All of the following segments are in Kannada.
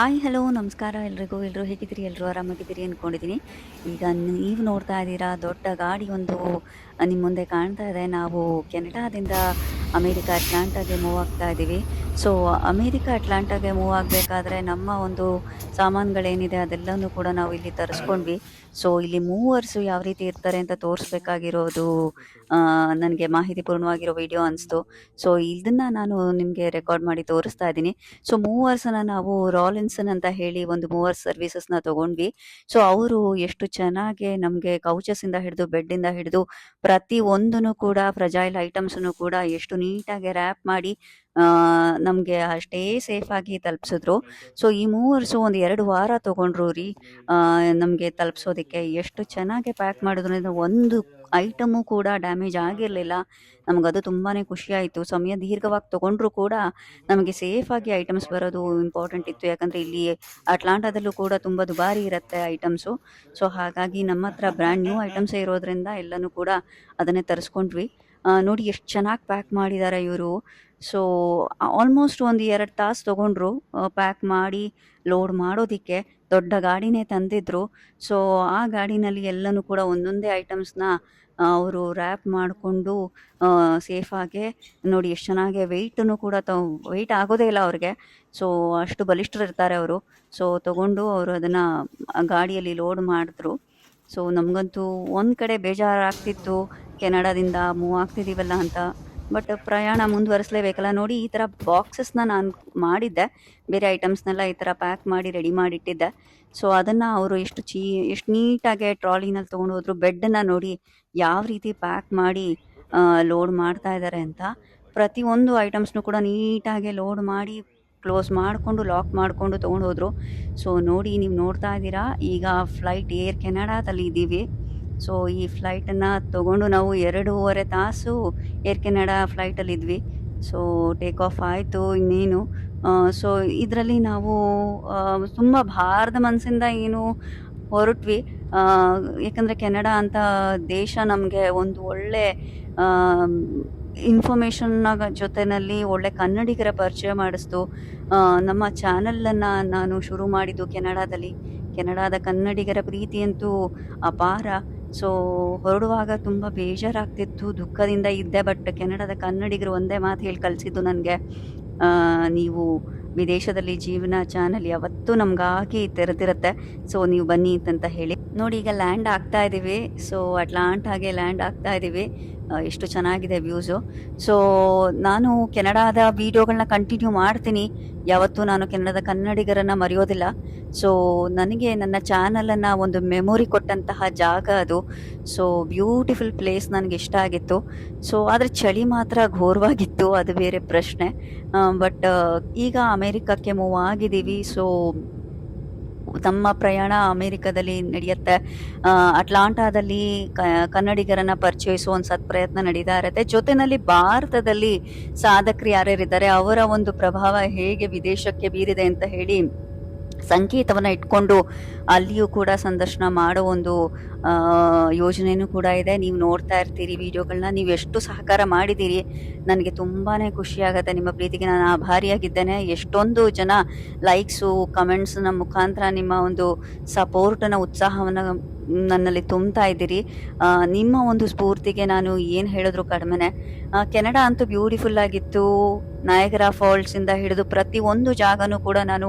ಹಾಯ್, ಹಲೋ, ನಮಸ್ಕಾರ. ಎಲ್ರಿಗೂ ಎಲ್ಲರೂ ಹೇಗಿದ್ದೀರಿ? ಎಲ್ಲರೂ ಆರಾಮಾಗಿದ್ದೀರಿ ಅಂದ್ಕೊಂಡಿದ್ದೀನಿ ಈಗ ನೀವು ನೋಡ್ತಾ ಇದ್ದೀರಾ ದೊಡ್ಡ ಗಾಡಿ ಒಂದು ನಿಮ್ಮ ಮುಂದೆ ಕಾಣ್ತಾ ಇದೆ. ನಾವು ಕೆನಡಾದಿಂದ ಅಮೇರಿಕಾ ಅಟ್ಲಾಂಟಾಗೆ ಮೂವ್ ಆಗ್ತಾ ಇದ್ದೀವಿ. ಸೊ ಅಮೇರಿಕ ಅಟ್ಲಾಂಟಾಗೆ ಮೂವ್ ಆಗಬೇಕಾದ್ರೆ ನಮ್ಮ ಒಂದು ಸಾಮಾನುಗಳೇನಿದೆ ಅದೆಲ್ಲನೂ ಕೂಡ ನಾವು ಇಲ್ಲಿ ತರಿಸ್ಕೊಂಡ್ವಿ. ಸೊ ಇಲ್ಲಿ ಮೂವರ್ಸು ಯಾವ ರೀತಿ ಇರ್ತಾರೆ ಅಂತ ತೋರಿಸ್ಬೇಕಾಗಿರೋದು ನನಗೆ ಮಾಹಿತಿಪೂರ್ಣವಾಗಿರೋ ವಿಡಿಯೋ ಅನಿಸ್ತು. ಸೊ ಇದನ್ನು ನಾನು ನಿಮಗೆ ರೆಕಾರ್ಡ್ ಮಾಡಿ ತೋರಿಸ್ತಾ ಇದ್ದೀನಿ. ಸೊ ಮೂವರ್ಸನ್ನ ನಾವು ರಾಲಿನ್ಸನ್ ಅಂತ ಹೇಳಿ ಒಂದು ಮೂವರ್ಸ್ ಸರ್ವಿಸಸ್ನ ತಗೊಂಡ್ವಿ. ಸೊ ಅವರು ಎಷ್ಟು ಚೆನ್ನಾಗಿ ನಮಗೆ ಕೌಚಸ್ಸಿಂದ ಹಿಡಿದು ಬೆಡ್ಡಿಂದ ಹಿಡಿದು ಪ್ರತಿ ಒಂದೂ ಕೂಡ ಫ್ರಜೈಲ್ ಐಟಮ್ಸನ್ನು ಕೂಡ ಎಷ್ಟು ನೀಟಾಗಿ ರ್ಯಾಪ್ ಮಾಡಿ ನಮಗೆ ಅಷ್ಟೇ ಸೇಫಾಗಿ ತಲುಪಿಸಿದ್ರು. ಸೊ ಈ ಮೂವರ್ಸು ಒಂದು ಎರಡು ವಾರ ತಗೊಂಡ್ರು ರೀ. ನಮಗೆ ತಲುಪಿಸೋದಕ್ಕೆ ಎಷ್ಟು ಚೆನ್ನಾಗಿ ಪ್ಯಾಕ್ ಮಾಡಿದ್ರು. ಒಂದು ಐಟಮು ಕೂಡ ಡ್ಯಾಮೇಜ್ ಆಗಿರಲಿಲ್ಲ. ನಮಗದು ತುಂಬಾ ಖುಷಿಯಾಯಿತು ಸಮಯ ದೀರ್ಘವಾಗಿ ತೊಗೊಂಡ್ರು ಕೂಡ ನಮಗೆ ಸೇಫಾಗಿ ಐಟಮ್ಸ್ ಬರೋದು ಇಂಪಾರ್ಟೆಂಟ್ ಇತ್ತು. ಯಾಕಂದರೆ ಇಲ್ಲಿ ಅಟ್ಲಾಂಟಾದಲ್ಲೂ ಕೂಡ ತುಂಬ ದುಬಾರಿ ಇರುತ್ತೆ ಐಟಮ್ಸು ಸೊ ಹಾಗಾಗಿ ನಮ್ಮ ಹತ್ರ ಬ್ರ್ಯಾಂಡ್ ನ್ಯೂ ಐಟಮ್ಸೇ ಇರೋದ್ರಿಂದ ಎಲ್ಲನೂ ಕೂಡ ಅದನ್ನೇ ತರಿಸ್ಕೊಂಡ್ವಿ. ನೋಡಿ ಎಷ್ಟು ಚೆನ್ನಾಗಿ ಪ್ಯಾಕ್ ಮಾಡಿದ್ದಾರೆ ಇವರು. ಸೊ ಆಲ್ಮೋಸ್ಟ್ ಒಂದು ಎರಡು ತಾಸು ತೊಗೊಂಡ್ರು ಪ್ಯಾಕ್ ಮಾಡಿ ಲೋಡ್ ಮಾಡೋದಕ್ಕೆ. ದೊಡ್ಡ ಗಾಡಿನೇ ತಂದಿದ್ರು. ಸೊ ಆ ಗಾಡಿನಲ್ಲಿ ಎಲ್ಲನೂ ಕೂಡ ಒಂದೊಂದೇ ಐಟಮ್ಸ್ನ ಅವರು ರ್ಯಾಪ್ ಮಾಡಿಕೊಂಡು ಸೇಫಾಗೆ ನೋಡಿ ಎಷ್ಟು ಚೆನ್ನಾಗಿ ವೆಯ್ಟನ್ನು ಕೂಡ ತ ವೆಯ್ಟ್ ಆಗೋದೇ ಇಲ್ಲ ಅವ್ರಿಗೆ. ಸೊ ಅಷ್ಟು ಬಲಿಷ್ಠರು ಇರ್ತಾರೆ ಅವರು. ಸೊ ತಗೊಂಡು ಅವರು ಅದನ್ನು ಗಾಡಿಯಲ್ಲಿ ಲೋಡ್ ಮಾಡಿದ್ರು. ಸೊ ನಮಗಂತೂ ಒಂದು ಕಡೆ ಬೇಜಾರಾಗ್ತಿತ್ತು, ಕೆನಡಾದಿಂದ ಮೂವ್ ಆಗ್ತಿದ್ದೀವಲ್ಲ ಅಂತ. ಬಟ್ ಪ್ರಯಾಣ ಮುಂದುವರಿಸಲೇಬೇಕಲ್ಲ ನೋಡಿ, ಈ ಥರ ಬಾಕ್ಸಸ್ನ ನಾನು ಮಾಡಿದ್ದೆ. ಬೇರೆ ಐಟಮ್ಸ್ನೆಲ್ಲ ಈ ಥರ ಪ್ಯಾಕ್ ಮಾಡಿ ರೆಡಿ ಮಾಡಿಟ್ಟಿದ್ದೆ ಸೊ ಅದನ್ನು ಅವರು ಎಷ್ಟು ಚೀ, ಎಷ್ಟು ನೀಟಾಗಿ ಟ್ರಾಲಿನಲ್ಲಿ ತೊಗೊಂಡು ಹೋದ್ರು ಬೆಡ್ಡನ್ನು ನೋಡಿ ಯಾವ ರೀತಿ ಪ್ಯಾಕ್ ಮಾಡಿ ಲೋಡ್ ಮಾಡ್ತಾ ಇದ್ದಾರೆ ಅಂತ. ಪ್ರತಿಯೊಂದು ಐಟಮ್ಸ್ನು ಕೂಡ ನೀಟಾಗಿ ಲೋಡ್ ಮಾಡಿ ಕ್ಲೋಸ್ ಮಾಡಿಕೊಂಡು ಲಾಕ್ ಮಾಡಿಕೊಂಡು ತೊಗೊಂಡು ಹೋದರು. ಸೊ ನೋಡಿ ನೀವು ನೋಡ್ತಾ ಇದ್ದೀರಾ? ಈಗ ಫ್ಲೈಟ್ ಏರ್ ಕೆನಡಾದಲ್ಲಿ ಇದ್ದೀವಿ ಸೊ ಈ ಫ್ಲೈಟನ್ನು ತೊಗೊಂಡು ನಾವು ಎರಡೂವರೆ ತಾಸು ಏರ್ ಕೆನಡಾ ಫ್ಲೈಟಲ್ಲಿ ಇದ್ವಿ. ಸೊ ಟೇಕ್ ಆಫ್ ಆಯಿತು ಇನ್ನೇನು. ಸೊ ಇದರಲ್ಲಿ ನಾವು ತುಂಬ ಭಾರದ ಮನಸ್ಸಿಂದ ಏನು ಹೊರಟ್ವಿ. ಯಾಕಂದರೆ ಕೆನಡಾ ಅಂತ ದೇಶ ನಮಗೆ ಒಂದು ಒಳ್ಳೆ ಇನ್ಫಾರ್ಮೇಷನ್ನ ಜೊತೆಯಲ್ಲಿ ಒಳ್ಳೆ ಕನ್ನಡಿಗರ ಪರಿಚಯ ಮಾಡಿಸ್ತು. ನಮ್ಮ ಚಾನಲನ್ನು ನಾನು ಶುರು ಮಾಡಿದ್ದು ಕೆನಡಾದಲ್ಲಿ. ಕೆನಡಾದ ಕನ್ನಡಿಗರ ಪ್ರೀತಿಯಂತೂ ಅಪಾರ. ಸೊ ಹೊರಡುವಾಗ ತುಂಬ ಬೇಜಾರಾಗ್ತಿತ್ತು, ದುಃಖದಿಂದ ಇದ್ದೆ ಬಟ್ ಕೆನಡಾದ ಕನ್ನಡಿಗರು ಒಂದೇ ಮಾತು ಹೇಳಿ ಕಲಿಸಿದ್ದು ನನಗೆ. ನೀವು ವಿದೇಶದಲ್ಲಿ ಜೀವನ ಚಾನಲ್ ಯಾವತ್ತೂ ನಮಗಾಗಿ ತೆರೆದಿರುತ್ತೆ. ಸೊ ನೀವು ಬನ್ನಿ ಅಂತ ಹೇಳಿ. ನೋಡಿ, ಈಗ ಲ್ಯಾಂಡ್ ಆಗ್ತಾ ಇದ್ದೀವಿ ಸೊ ಅಟ್ಲಾಂಟಾಗೆ ಲ್ಯಾಂಡ್ ಆಗ್ತಾ ಇದ್ದೀವಿ ಎಷ್ಟು ಚೆನ್ನಾಗಿದೆ ವ್ಯೂಸು ಸೊ ನಾನು ಕೆನಡಾದ ವಿಡಿಯೋಗಳನ್ನ ಕಂಟಿನ್ಯೂ ಮಾಡ್ತೀನಿ. ಯಾವತ್ತೂ ನಾನು ಕೆನಡಾದ ಕನ್ನಡಿಗರನ್ನು ಮರೆಯೋದಿಲ್ಲ. ಸೊ ನನಗೆ ನನ್ನ ಚಾನಲನ್ನು ಒಂದು ಮೆಮೊರಿ ಕೊಟ್ಟಂತಹ ಜಾಗ ಅದು. ಸೊ ಬ್ಯೂಟಿಫುಲ್ ಪ್ಲೇಸ್ ನನಗೆ ಇಷ್ಟ ಆಗಿತ್ತು. ಸೊ ಆದರೆ ಚಳಿ ಮಾತ್ರ ಘೋರವಾಗಿತ್ತು. ಅದು ಬೇರೆ ಪ್ರಶ್ನೆ. ಬಟ್ ಈಗ ಅಮೇರಿಕಕ್ಕೆ ಮೂವ್ ಆಗಿದ್ದೀವಿ. ಸೊ ನಮ್ಮ ಪ್ರಯಾಣ ಅಮೇರಿಕದಲ್ಲಿ ನಡೆಯುತ್ತೆ. ಅಟ್ಲಾಂಟಾದಲ್ಲಿ ಕನ್ನಡಿಗರನ್ನ ಪರಿಚಯಿಸುವ ಒಂದು ಸತ್ಪ್ರಯತ್ನ ನಡೀತಾ ಇರುತ್ತೆ. ಜೊತೆನಲ್ಲಿ ಭಾರತದಲ್ಲಿ ಸಾಧಕರು ಯಾರ್ಯಾರಿದ್ದಾರೆ, ಅವರ ಒಂದು ಪ್ರಭಾವ ಹೇಗೆ ವಿದೇಶಕ್ಕೆ ಬೀರಿದೆ ಅಂತ ಹೇಳಿ ಸಂಕೇತವನ್ನ ಇಟ್ಕೊಂಡು ಅಲ್ಲಿಯೂ ಕೂಡ ಸಂದರ್ಶನ ಮಾಡೋ ಒಂದು ಯೋಜನೆಯೂ ಕೂಡ ಇದೆ. ನೀವು ನೋಡ್ತಾ ಇರ್ತೀರಿ ವಿಡಿಯೋಗಳನ್ನ ನೀವು ಎಷ್ಟು ಸಹಕಾರ ಮಾಡಿದ್ದೀರಿ, ನನಗೆ ತುಂಬಾ ಖುಷಿಯಾಗುತ್ತೆ. ನಿಮ್ಮ ಪ್ರೀತಿಗೆ ನಾನು ಆಭಾರಿಯಾಗಿದ್ದೇನೆ. ಎಷ್ಟೊಂದು ಜನ ಲೈಕ್ಸು ಕಮೆಂಟ್ಸ್ನ ಮುಖಾಂತರ ನಿಮ್ಮ ಒಂದು ಸಪೋರ್ಟನ್ನು ಉತ್ಸಾಹವನ್ನು ನನ್ನಲ್ಲಿ ತುಂಬ್ತಾ ಇದ್ದೀರಿ. ನಿಮ್ಮ ಒಂದು ಸ್ಫೂರ್ತಿಗೆ ನಾನು ಏನು ಹೇಳಿದ್ರು ಕಡಿಮೆನೆ. ಕೆನಡಾ ಅಂತೂ ಬ್ಯೂಟಿಫುಲ್ ಆಗಿತ್ತು. ನಾಯಗರ ಫಾಲ್ಸಿಂದ ಹಿಡಿದು ಪ್ರತಿ ಒಂದು ಜಾಗನೂ ಕೂಡ ನಾನು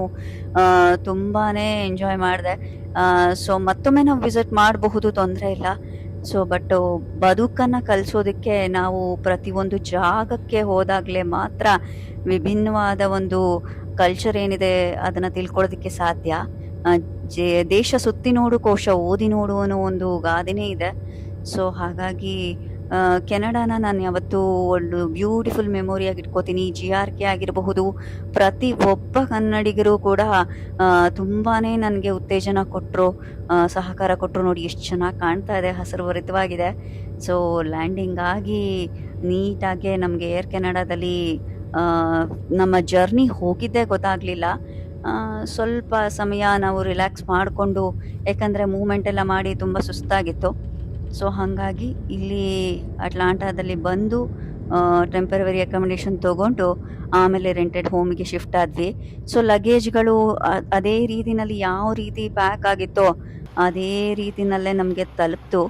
ತುಂಬಾ ಎಂಜಾಯ್ ಮಾಡಿದೆ. ಸೊ ಮತ್ತೊಮ್ಮೆ ನಾವು ವಿಸಿಟ್ ಮಾಡಬಹುದು, ತೊಂದರೆ ಇಲ್ಲ. ಸೊ ಬಟ್ ಬದುಕನ್ನು ಕಲಿಸೋದಕ್ಕೆ ನಾವು ಪ್ರತಿಯೊಂದು ಜಾಗಕ್ಕೆ ಹೋದಾಗಲೇ ಮಾತ್ರ ವಿಭಿನ್ನವಾದ ಒಂದು ಕಲ್ಚರ್ ಏನಿದೆ, ಅದನ್ನು ತಿಳ್ಕೊಳ್ಳೋದಕ್ಕೆ ಸಾಧ್ಯ. ಜೆ, ದೇಶ ಸುತ್ತಿ ನೋಡು, ಕೋಶ ಓದಿ ನೋಡು ಅನ್ನೋ ಒಂದು ಗಾದೆನೇ ಇದೆ. ಸೊ ಹಾಗಾಗಿ ಕೆನಡಾನ ನಾನು ಯಾವತ್ತೂ ಒಂದು ಬ್ಯೂಟಿಫುಲ್ ಮೆಮೊರಿಯಾಗಿ ಇಟ್ಕೋತೀನಿ ಜಿ ಆರ್ ಕೆ ಆಗಿರಬಹುದು, ಪ್ರತಿ ಒಬ್ಬ ಕನ್ನಡಿಗರು ಕೂಡ ತುಂಬಾ ನನಗೆ ಉತ್ತೇಜನ ಕೊಟ್ಟರು ಸಹಕಾರ ಕೊಟ್ಟರು ನೋಡಿ ಎಷ್ಟು ಚೆನ್ನಾಗಿ ಕಾಣ್ತಾ ಇದೆ ಹಸಿರುವರಿತವಾಗಿದೆ ಸೊ ಲ್ಯಾಂಡಿಂಗ್ ಆಗಿ ನೀಟಾಗಿ ನಮಗೆ ಏರ್ ಕೆನಡಾದಲ್ಲಿ ನಮ್ಮ ಜರ್ನಿ ಹೋಗಿದ್ದೇ ಗೊತ್ತಾಗಲಿಲ್ಲ. ಸ್ವಲ್ಪ ಸಮಯ ನಾವು ರಿಲ್ಯಾಕ್ಸ್ ಮಾಡಿಕೊಂಡು, ಯಾಕಂದರೆ ಮೂಮೆಂಟ್ ಎಲ್ಲ ಮಾಡಿ ತುಂಬ ಸುಸ್ತಾಗಿತ್ತು. ಸೊ ಹಾಗಾಗಿ ಇಲ್ಲಿ ಅಟ್ಲಾಂಟಾದಲ್ಲಿ ಬಂದು ಟೆಂಪರವರಿ ಅಕಾಮಿಡೇಷನ್ ತೊಗೊಂಡು, ಆಮೇಲೆ ರೆಂಟೆಡ್ ಹೋಮಿಗೆ ಶಿಫ್ಟ್ ಆದ್ವಿ. ಸೊ ಲಗೇಜ್ಗಳು ಅದೇ ರೀತಿನಲ್ಲಿ ಯಾವ ರೀತಿ ಪ್ಯಾಕ್ ಆಗಿತ್ತೋ, ಅದೇ ರೀತಿನಲ್ಲೇ ನಮಗೆ ತಲುಪ್ತು.